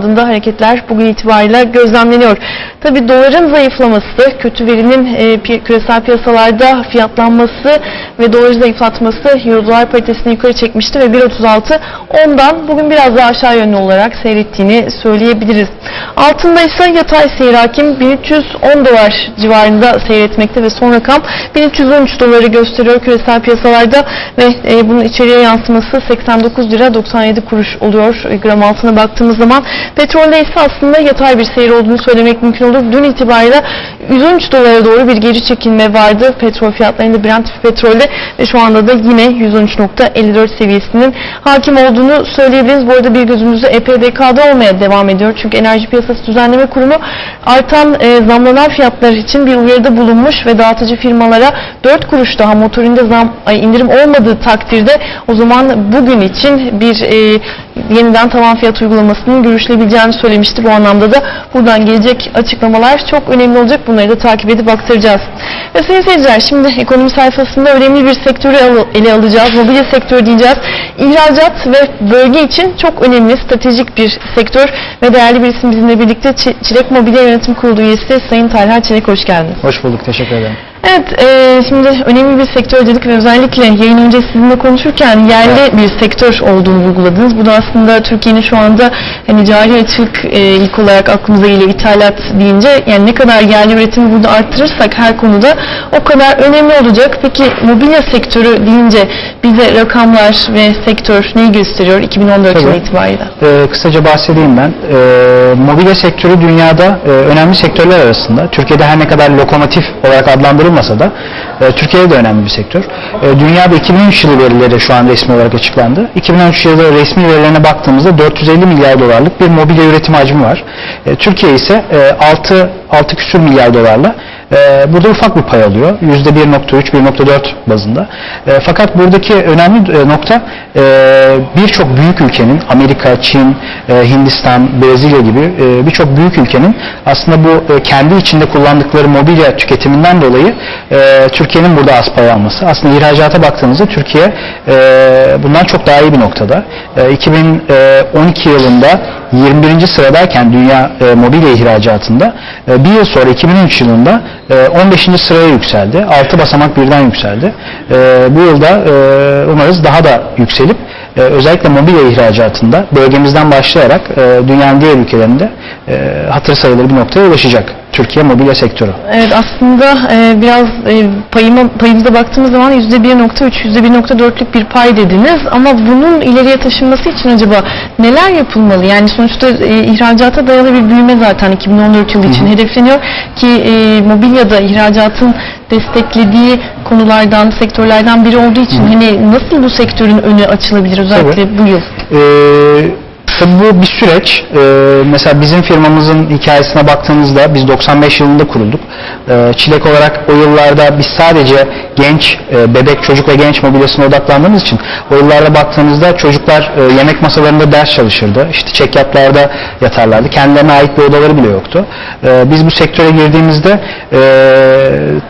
adında hareketler bugün itibariyle gözlemleniyor. Tabi doların zayıflaması, kötü verinin e, pi- küresel piyasalarda fiyatlanması ve doları zayıflatması Euro dolar paritesini yukarı çekmişti ve 1.36 ondan bugün biraz daha aşağı yönlü olarak seyrettiğini söyleyebiliriz. Altında ise yatay seyir hakim 1310 dolar civarında seyretmekte ve son rakam 1313 doları gösteriyor küresel piyasalarda ve e, bunun içeriye yansıması 89 lira 97 kuruş oluyor e, gram altına baktığımız zaman. Petrolde ise aslında yatay bir seyir olduğunu söylemek mümkün olur. Dün itibariyle 113 dolara doğru bir geri çekilme vardı petrol fiyatlarında Brent petrolde ve şu anda da yine 113.54 seviyesinin hakim olduğunu söyleyebiliriz. Bu arada bir gözümüzü EPDK'da olmaya devam ediyor. Çünkü Enerji Piyasası Düzenleme Kurumu artan e, zamlanan fiyatlar için bir uyarıda bulunmuş ve dağıtıcı firmalara 4 kuruş daha motorinde zam ay, indirim olmadığı takdirde o zaman bugün için bir e, yeniden tavan fiyat uygulamasının görüşülebileceğini söylemişti. Bu anlamda da buradan gelecek açıklamalar çok önemli olacak. Bunları da takip edip aktaracağız. Ve sayın seyirciler şimdi ekonomi sayfasında önemli bir sektörü ele alacağız. Mobilya sektörü diyeceğiz. İhracat ve bölge için çok önemli stratejik bir sektör ve değerli bir isim bizimle birlikte Çilek Mobilya Yönetim Kurulu üyesi Sayın Talha Çilek hoş geldiniz. Hoş bulduk, teşekkür ederim. Evet, e, şimdi önemli bir sektör dedik ve özellikle yayın önce sizinle konuşurken yerli bir sektör olduğunu vurguladınız. Bu da aslında Türkiye'nin şu anda hani cari açık e, ilk olarak aklımıza geliyor ithalat deyince yani ne kadar yerli üretimi burada arttırırsak her konuda o kadar önemli olacak. Peki mobilya sektörü deyince bize rakamlar ve sektör neyi gösteriyor 2014 yılı Tabii. itibariyle? Ee, kısaca bahsedeyim ben. Ee, mobilya sektörü dünyada e, önemli sektörler arasında. Türkiye'de her ne kadar lokomotif olarak adlandırılmasa da e, Türkiye'de de önemli bir sektör. E, dünyada 2003 yılı verileri şu an resmi olarak açıklandı. 2013 yılı resmi verilerine baktığımızda 450 milyar dolarlık bir mobilya üretim hacmi var. E, Türkiye ise e, 6 6 küsür milyar dolarla e, burada ufak bir pay alıyor. %1.3-1.4 bazında. Fakat buradaki önemli nokta birçok büyük ülkenin Amerika, Çin, Hindistan, Brezilya gibi birçok büyük ülkenin aslında bu kendi içinde kullandıkları mobilya tüketiminden dolayı e, Türkiye'nin burada az pay alması. Aslında ihracata baktığımızda Türkiye e, bundan çok daha iyi bir noktada. E, 2012 yılında 21. sıradayken dünya e, mobilya ihracatında e, bir yıl sonra 2013 yılında e, 15. sıraya yükseldi. 6 basamak birden yükseldi. E, bu yılda e, umarız daha da yükselip e, özellikle mobilya ihracatında bölgemizden başlayarak e, dünyanın diğer ülkelerinde e, hatır sayılır bir noktaya ulaşacak Türkiye mobilya sektörü. Evet aslında e, biraz e, payıma, payımıza baktığımız zaman %1.3, %1.4'lük bir pay dediniz ama bunun ileriye taşınması için acaba neler yapılmalı? Yani sonuçta e, ihracata dayalı bir büyüme zaten 2014 yılı için hedefleniyor ki e, mobilyada ihracatın desteklediği konulardan, sektörlerden biri olduğu için hani nasıl bu sektörün önü açılabilir özellikle bu yıl? Ee, tabii bu bir süreç. Ee, mesela bizim firmamızın hikayesine baktığınızda biz 95 yılında kurulduk. Ee, Çilek olarak o yıllarda biz sadece genç, e, bebek, çocuk ve genç mobilyasına odaklandığımız için o yıllarda baktığınızda çocuklar e, yemek masalarında ders çalışırdı. İşte çekyatlarda yatarlardı. Kendilerine ait bir odaları bile yoktu. Ee, biz bu sektöre girdiğimizde e,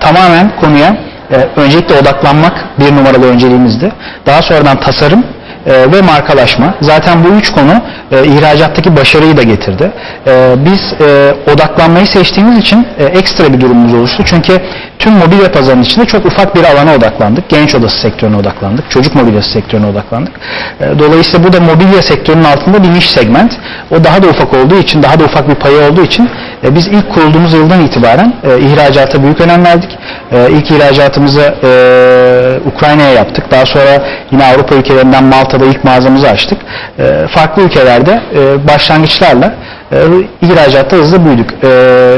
tamamen konuya e, öncelikle odaklanmak bir numaralı önceliğimizdi. Daha sonradan tasarım e, ve markalaşma. Zaten bu üç konu e, ihracattaki başarıyı da getirdi. E, biz e, odaklanmayı seçtiğimiz için e, ekstra bir durumumuz oluştu. Çünkü tüm mobilya pazarının içinde çok ufak bir alana odaklandık. Genç odası sektörüne odaklandık. Çocuk mobilyası sektörüne odaklandık. E, dolayısıyla bu da mobilya sektörünün altında bir niş segment. O daha da ufak olduğu için, daha da ufak bir payı olduğu için e, biz ilk kurulduğumuz yıldan itibaren e, ihracata büyük önem verdik. E, ilk ihracatımızı e, Ukrayna'ya yaptık. Daha sonra yine Avrupa ülkelerinden Malta'da ilk mağazamızı açtık. E, farklı ülkelerde e, başlangıçlarla e, ihracatta hızlı büyüdük. E,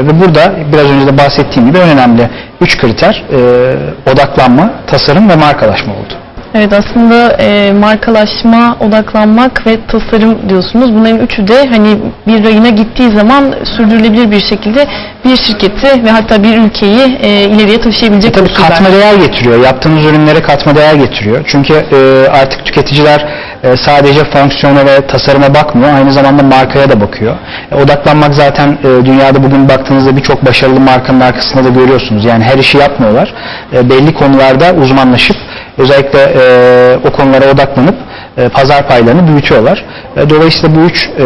ve burada biraz önce de bahsettiğim gibi önemli üç kriter e, odaklanma, tasarım ve markalaşma oldu. Evet aslında e, markalaşma, odaklanmak ve tasarım diyorsunuz. Bunların üçü de hani bir rayına gittiği zaman sürdürülebilir bir şekilde bir şirketi ve hatta bir ülkeyi e, ileriye taşıyabilecek Tabii unsurlar. katma değer getiriyor. Yaptığınız ürünlere katma değer getiriyor. Çünkü e, artık tüketiciler e, sadece fonksiyona ve tasarıma bakmıyor. Aynı zamanda markaya da bakıyor. E, odaklanmak zaten e, dünyada bugün baktığınızda birçok başarılı markanın arkasında da görüyorsunuz. Yani her işi yapmıyorlar. E, belli konularda uzmanlaşıp özellikle e, o konulara odaklanıp e, pazar paylarını büyütüyorlar. E, dolayısıyla bu üç e,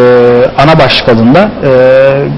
ana başlık adında e,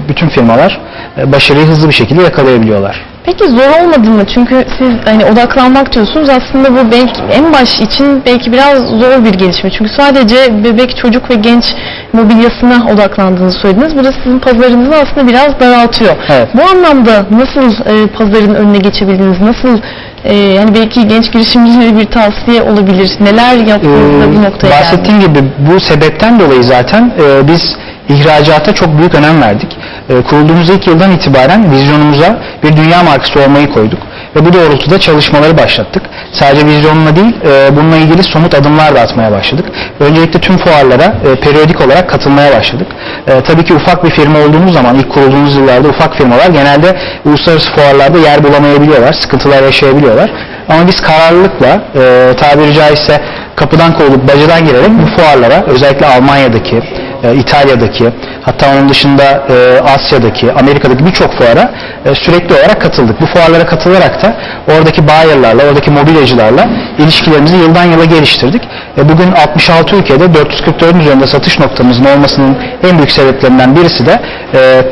bütün firmalar e, başarıyı hızlı bir şekilde yakalayabiliyorlar. Peki zor olmadı mı? Çünkü siz hani odaklanmak diyorsunuz aslında bu belki en baş için belki biraz zor bir gelişme. Çünkü sadece bebek, çocuk ve genç mobilyasına odaklandığınızı söylediniz. Bu da sizin pazarınızı aslında biraz daraltıyor. Evet. Bu anlamda nasıl e, pazarın önüne geçebildiniz? Nasıl e, yani belki genç girişimcilere bir tavsiye olabilir. Neler yaptığınızda bu noktaya? Ee, Bahsettiğim gibi bu sebepten dolayı zaten e, biz ihracata çok büyük önem verdik. E, kurulduğumuz ilk yıldan itibaren vizyonumuza bir dünya markası olmayı koyduk ve bu doğrultuda çalışmaları başlattık. Sadece vizyonla değil, e, bununla ilgili somut adımlar da atmaya başladık. Öncelikle tüm fuarlara e, periyodik olarak katılmaya başladık. E, tabii ki ufak bir firma olduğumuz zaman, ilk kurulduğumuz yıllarda ufak firmalar genelde uluslararası fuarlarda yer bulamayabiliyorlar, sıkıntılar yaşayabiliyorlar. Ama biz kararlılıkla, e, tabiri caizse kapıdan kovulup bacadan girerek bu fuarlara, özellikle Almanya'daki, e, İtalya'daki, hatta onun dışında e, Asya'daki, Amerika'daki birçok fuara e, sürekli olarak katıldık. Bu fuarlara katılarak da oradaki buyer'larla, oradaki mobilyacılarla ilişkilerimizi yıldan yıla geliştirdik. E, bugün 66 ülkede 444'ün üzerinde satış noktamızın olmasının en büyük sebeplerinden birisi de e,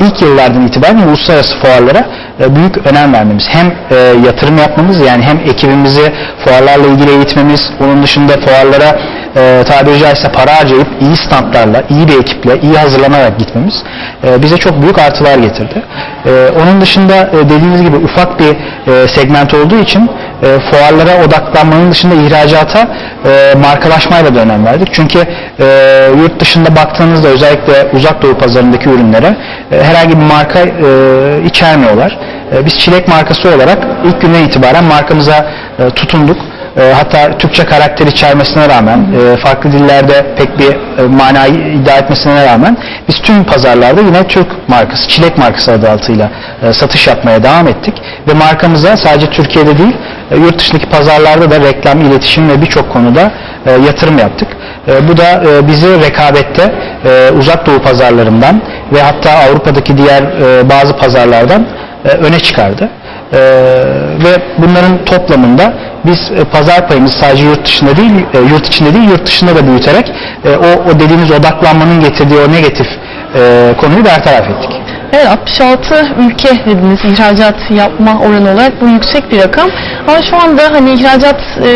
ilk yıllardan itibaren uluslararası fuarlara e, büyük önem vermemiz. Hem e, yatırım yapmamız yani hem ekibimizi fuarlarla ilgili eğitmemiz, onun dışında fuarlara e, tabiri caizse para harcayıp iyi standlarla, iyi bir ekiple, iyi hazırlanarak gitmemiz e, bize çok büyük artılar getirdi. E, onun dışında e, dediğimiz gibi ufak bir e, segment olduğu için e, fuarlara odaklanmanın dışında ihracata e, markalaşmayla da önem verdik. Çünkü e, yurt dışında baktığınızda özellikle uzak doğu pazarındaki ürünlere e, herhangi bir marka e, içermiyorlar. E, biz çilek markası olarak ilk günden itibaren markamıza e, tutunduk. E, hatta Türkçe karakter içermesine rağmen, e, farklı dillerde pek bir e, manayı iddia etmesine rağmen biz tüm pazarlarda yine Türk markası, çilek markası adı altıyla e, satış yapmaya devam ettik. Ve markamıza sadece Türkiye'de değil, e, yurt dışındaki pazarlarda da reklam, iletişim ve birçok konuda e, yatırım yaptık. E, bu da e, bizi rekabette e, uzak doğu pazarlarından ve hatta Avrupa'daki diğer e, bazı pazarlardan e, öne çıkardı. Ee, ve bunların toplamında biz e, pazar payımızı sadece yurt dışında değil, e, yurt içinde değil, yurt dışında da büyüterek e, o, o dediğimiz odaklanmanın getirdiği o negatif e, konuyu bertaraf ettik. Evet 66 ülke dediniz ihracat yapma oranı olarak bu yüksek bir rakam. Ama şu anda hani ihracat e,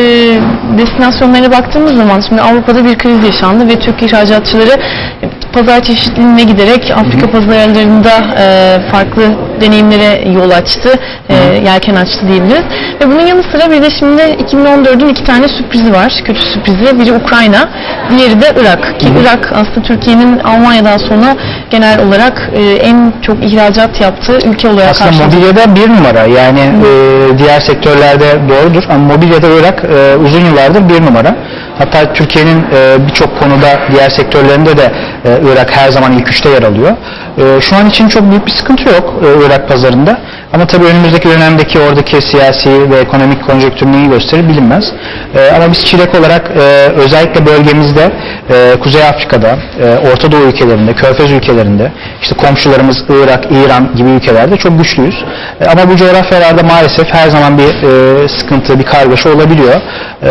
destinasyonlarına baktığımız zaman şimdi Avrupa'da bir kriz yaşandı ve Türk ihracatçıları e, pazar çeşitliliğine giderek Afrika pazarlarında e, farklı deneyimlere yol açtı, e, yelken açtı diyebiliriz. Ve bunun yanı sıra bir de şimdi 2014'ün iki tane sürprizi var, kötü sürprizi. Biri Ukrayna, diğeri de Irak. Ki Irak aslında Türkiye'nin Almanya'dan sonra genel olarak e, en çok ihracat yaptığı ülke olarak Aslında karşımıza mobilyada bir numara yani e, diğer sektörlerde doğrudur ama mobilyada Irak e, uzun yıllardır bir numara. Hatta Türkiye'nin e, birçok konuda diğer sektörlerinde de e, Irak her zaman ilk üçte yer alıyor. E, şu an için çok büyük bir sıkıntı yok e, Irak pazarında. Ama tabii önümüzdeki dönemdeki oradaki siyasi ve ekonomik konjonktür neyi gösterir bilinmez. E, ama biz çilek olarak e, özellikle bölgemizde e, Kuzey Afrika'da, e, Orta Doğu ülkelerinde, Körfez ülkelerinde, işte komşularımız Irak, İran gibi ülkelerde çok güçlüyüz. E, ama bu coğrafyalarda maalesef her zaman bir e, sıkıntı, bir kargaşa olabiliyor. E,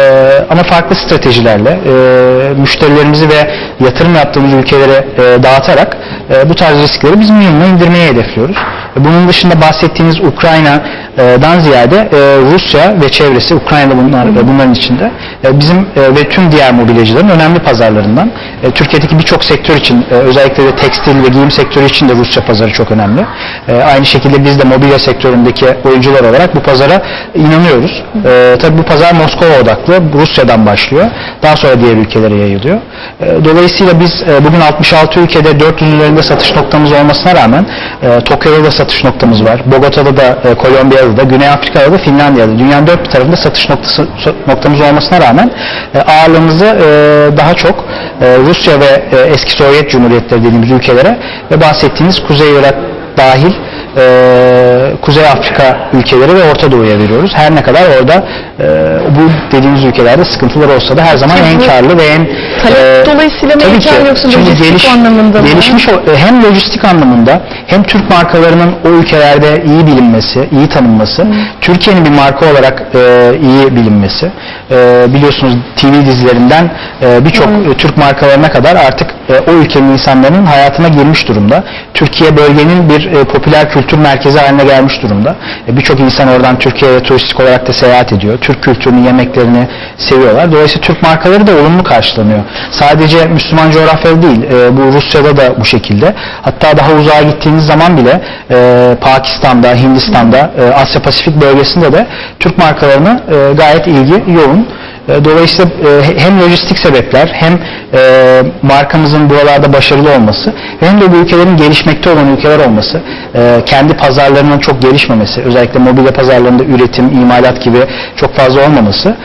ama farklı stratejilerle e, müşterilerimizi ve yatırım yaptığımız ülkelere e, dağıtarak e, bu tarz riskleri biz minimuma indirmeyi hedefliyoruz. E, bunun dışında bahsettiğiniz Ukrayna'dan ziyade e, Rusya ve çevresi, Ukrayna'da bunlar, bunların içinde e, bizim e, ve tüm diğer mobilyacıların önemli pazarlarından. Türkiye'deki birçok sektör için özellikle de tekstil ve giyim sektörü için de Rusya pazarı çok önemli. Aynı şekilde biz de mobilya sektöründeki oyuncular olarak bu pazara inanıyoruz. Tabii bu pazar Moskova odaklı, Rusya'dan başlıyor. Daha sonra diğer ülkelere yayılıyor. Dolayısıyla biz bugün 66 ülkede 400 üzerinde satış noktamız olmasına rağmen Tokyo'da da satış noktamız var. Bogota'da da, e, Kolombiya'da da, Güney Afrika'da da, Finlandiya'da, dünyanın dört bir tarafında satış noktası, noktamız olmasına rağmen e, ağırlığımızı e, daha çok e, Rusya ve e, eski Sovyet Cumhuriyetleri dediğimiz ülkelere ve bahsettiğiniz Kuzey Irak dahil e, Kuzey Afrika ülkeleri ve Orta Doğu'ya veriyoruz. Her ne kadar orada e, bu dediğimiz ülkelerde sıkıntılar olsa da her zaman en karlı ve en Talep Ee, dolayısıyla mı heyecan yoksa lojistik geliş- anlamında mı? Gelişmiş e, hem lojistik anlamında hem Türk markalarının o ülkelerde iyi bilinmesi, iyi tanınması, Türkiye'nin bir marka olarak e, iyi bilinmesi. E, biliyorsunuz TV dizilerinden e, birçok e, Türk markalarına kadar artık e, o ülkenin insanların hayatına girmiş durumda. Türkiye bölgenin bir e, popüler kültür merkezi haline gelmiş durumda. E, birçok insan oradan Türkiye'ye turistik olarak da seyahat ediyor. Türk kültürünü, yemeklerini seviyorlar. Dolayısıyla Türk markaları da olumlu karşılanıyor. Sadece Müslüman coğrafyada değil, e, bu Rusya'da da bu şekilde. Hatta daha uzağa gittiğiniz zaman bile e, Pakistan'da, Hindistan'da, e, Asya Pasifik bölgesinde de Türk markalarına e, gayet ilgi yoğun. E, Dolayısıyla e, hem lojistik sebepler hem e, markamızın buralarda başarılı olması hem de bu ülkelerin gelişmekte olan ülkeler olması, kendi pazarlarının çok gelişmemesi, özellikle mobilya pazarlarında üretim, imalat gibi çok fazla olmaması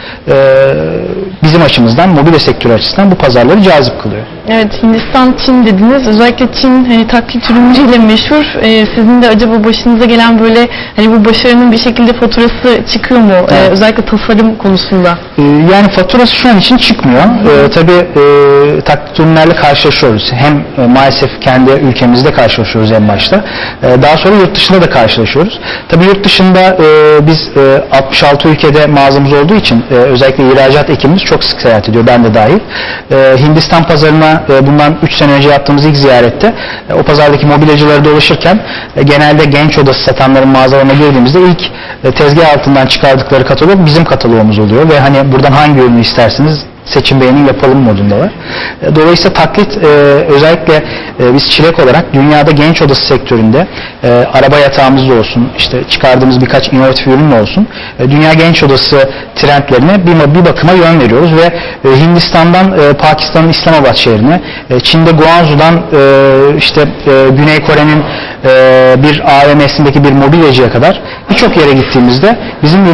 bizim açımızdan, mobilya sektörü açısından bu pazarları cazip kılıyor. Evet Hindistan, Çin dediniz. Özellikle Çin hani taklit ürünleriyle meşhur. Ee, sizin de acaba başınıza gelen böyle hani bu başarının bir şekilde faturası çıkıyor mu? Ee, Evet. özellikle tasarım konusunda. Ee, Yani faturası şu an için çıkmıyor. Ee, tabii e, taklit ürünlerle karşılaşıyoruz. Hem e, maalesef kendi ülkemizde karşılaşıyoruz en başta. Ee, daha sonra yurt dışında da karşılaşıyoruz. Tabii yurt dışında e, biz e, 66 ülkede mağazamız olduğu için e, özellikle ihracat ekibimiz çok sık seyahat ediyor. Ben de dahil. E, Hindistan pazarına e, bundan 3 sene önce yaptığımız ilk ziyarette e, o pazardaki mobilyacıları dolaşırken e, genelde genç odası satanların mağazalarına girdiğimizde ilk e, tezgah altından çıkardıkları katalog bizim kataloğumuz oluyor ve hani buradan hangi ürünü isterseniz seçim beğeni yapalım modundalar. E, Dolayısıyla taklit e, özellikle e, biz çilek olarak dünyada genç odası sektöründe e, araba yatağımızda olsun, işte çıkardığımız birkaç inovatif ürünle olsun, dünya genç odası trendlerine bir, bakıma yön veriyoruz ve Hindistan'dan e, Pakistan'ın İslamabad şehrine, Çin'de Guangzhou'dan işte Güney Kore'nin e, bir AVM'sindeki bir mobilyacıya kadar birçok yere gittiğimizde bizim ürünlerimiz